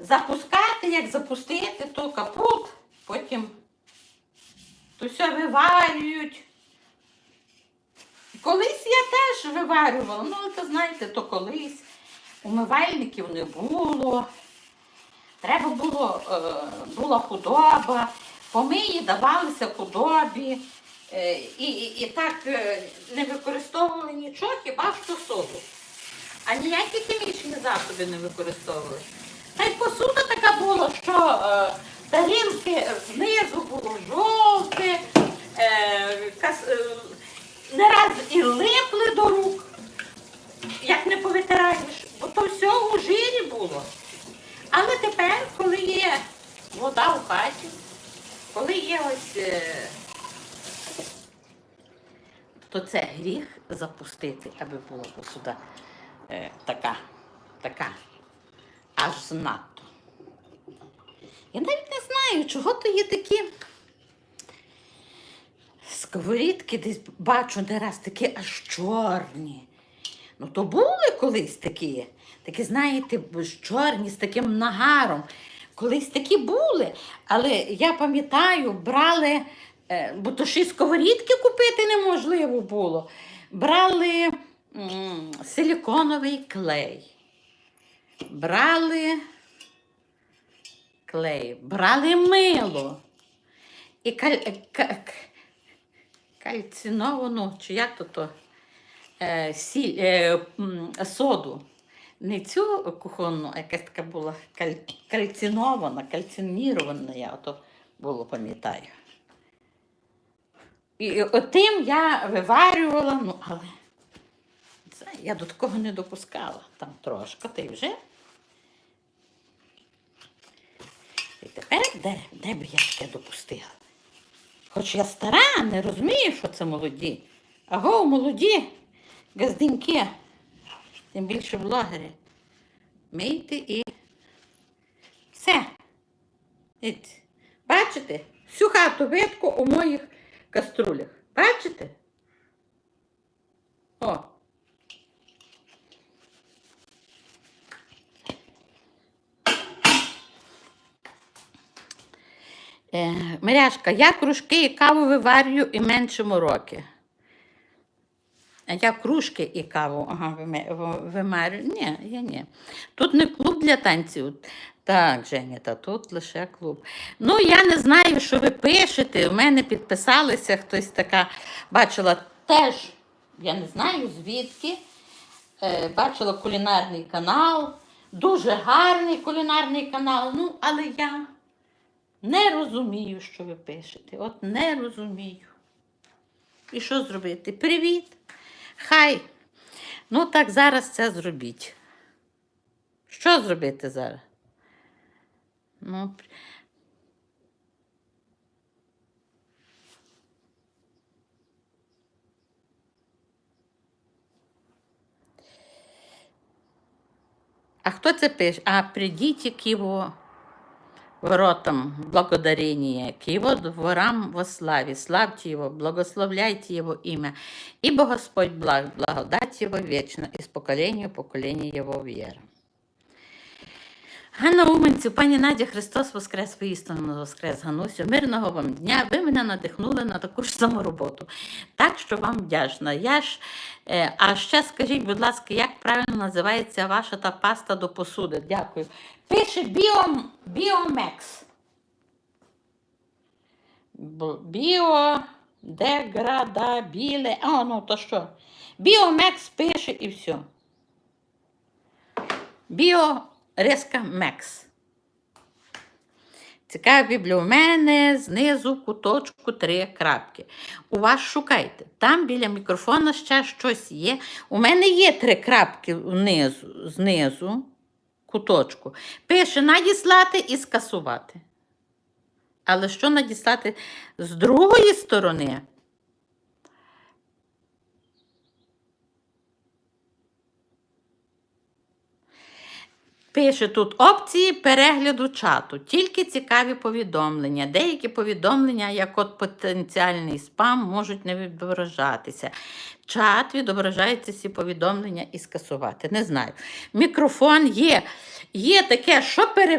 запускати, як запустити, то капут, потім то все виварюють. Колись я теж виварювала, ну, це знаєте, то колись умивальників не було. Треба було, е, була худоба, помиї давалися худобі. Е, і, і, і так е, не використовували нічого, хіба що соду. А ніякі хімічні засоби не використовували. Посуда така була, що е, тарілки знизу було жовте, е, кас, е, не раз і липли до рук, як не повитираєш, бо то все у жирі було. Але тепер, коли є вода в хаті, коли є ось, е, то це гріх запустити, аби була посуда е, така, така, аж знато. Я навіть не знаю, чого то є такі сковорідки, десь бачу не раз такі аж чорні. Ну, то були колись такі, такі, знаєте, чорні з таким нагаром. Колись такі були, але я пам'ятаю, брали, е, бо то ще й сковорідки купити неможливо було. Брали силіконовий клей, брали клей, брали мило і е, ка- кальциновану, чи як то то? е, е, соду. Не цю кухонну, а якась така була каль, кальцинована, кальцинірована, я ото було пам'ятаю. І отим я виварювала, ну, але це я до такого не допускала. Там трошки, й вже. І тепер де, де б я таке допустила? Хоч я стара, не розумію, що це молоді. Аго, молоді газденьки, тим більше блогери. Мийте і все. Ідь. Бачите? Всю хату видко у моїх каструлях. Бачите? О. Е, Миряшка, я кружки і каву виварюю і меншому роки. Я кружки і каву ага, виме- вимарю. Ні, я ні. Тут не клуб для танців. Так, Женя, та тут лише клуб. Ну, я не знаю, що ви пишете. У мене підписалися хтось така, бачила теж, я не знаю звідки. Е, бачила кулінарний канал. Дуже гарний кулінарний канал. Ну, але я не розумію, що ви пишете. От не розумію. І що зробити? Привіт! Хай. Ну так зараз це зробіть. Що зробити зараз? Ну, а хто це пише? А придіть к его воротам благодарения, к его дворам во славе. Славьте его, благословляйте его имя. Ибо Господь благ, благодать его вечно, из поколения в поколение его вера. Ганна Уменцю, пані Надя, Христос Воскрес, воістину Воскрес, Ганусю. Мирного вам дня. Ви мене надихнули на таку ж саму роботу. Так що вам вдячна. Я ж, е, а ще скажіть, будь ласка, як правильно називається ваша та паста до посуди? Дякую. Пише біо, біомекс. Біодеградабіле. А, ну то що? Біомекс пише і все. Біо Риска Мекс. Цікаві біблія. У мене знизу куточку три крапки. У вас шукайте. Там біля мікрофона ще щось є. У мене є три крапки внизу, знизу куточку. Пише надіслати і скасувати. Але що надіслати з другої сторони? Пише тут опції перегляду чату, тільки цікаві повідомлення. Деякі повідомлення, як от потенціальний спам, можуть не відображатися. Чат відображається ці повідомлення і скасувати. Не знаю. Мікрофон є. Є таке, що пере.